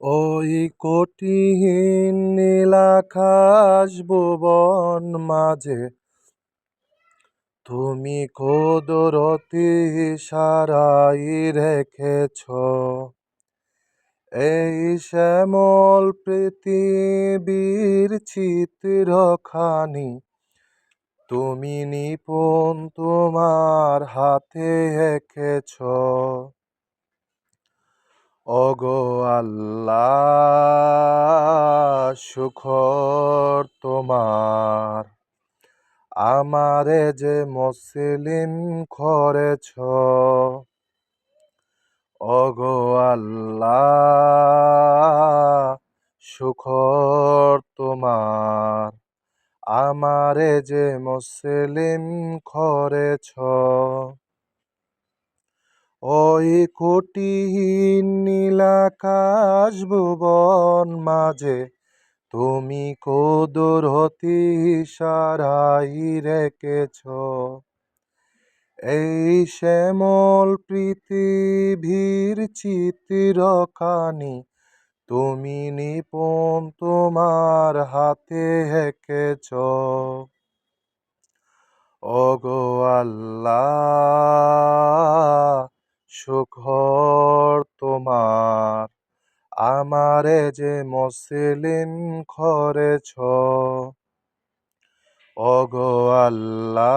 ওই কোটিহীন নীলাকাশ ভুবন মাঝে। তুমি কুদরতি সারাই রেখেছ। এই শ্যামল পৃথিবীর চিত্রখানি তুমি নিপুণ তোমার হাতে এঁকেছ ওগো আল্লাহ শুকর তোমার। আমারে যে মুসলিম করেছ, ওগো আল্লাহ শুকর তোমার। আমারে যে মুসলিম করেছ ওই কোটিহীন নীলাকাশ ভুবন মাঝে তুমি কুদরতি সারাই রেখেছ। এই শ্যামল পৃথিবীর চিত্রখানি তুমি নিপুণ তোমার হাতে হেঁকেছ। ওগো আল্লাহ! সুখর তোমার, আমারে যে মুসলিম করেছ। ওগো আল্লাহ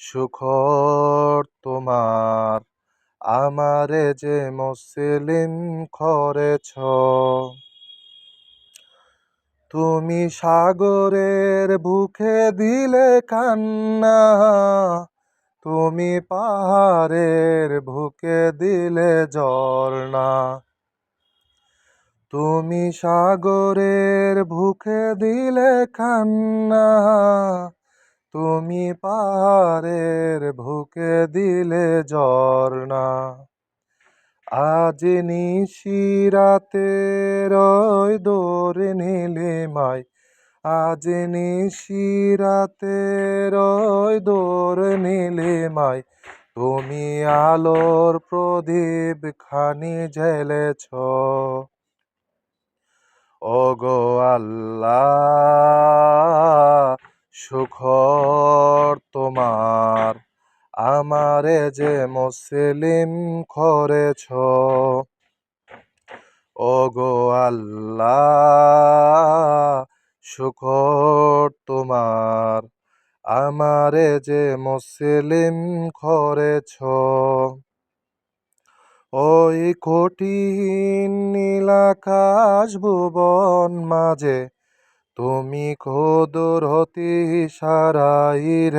সুখর তোমার, আমারে যে মুসলিম করেছ। তুমি সাগরের বুকে দিলে কান্না তুমি পাহাড়ের বুকে দিলে ঝর্ণা। তুমি সাগরের বুকে দিলে খান্না। তুমি পাহাড়ের বুকে দিলে ঝর্ণা। আজ নিশিরাতে রয় দৌড় নীলিমায় আজ নিশিরাতে রয় দৌড় নীলিমায় তুমি আলোর প্রদীপ খানি জ্বেলেছ। ওগো আল্লাহ, সুখর তোমার, আমারে যে মুসলিম করেছ। ওগো আল্লাহ শুকর তোমার। আমারে যে মুসলিম করেছ ওই কঠিন নীলাকাশ ভুবন মাঝে তুমি কুদরতি সারাই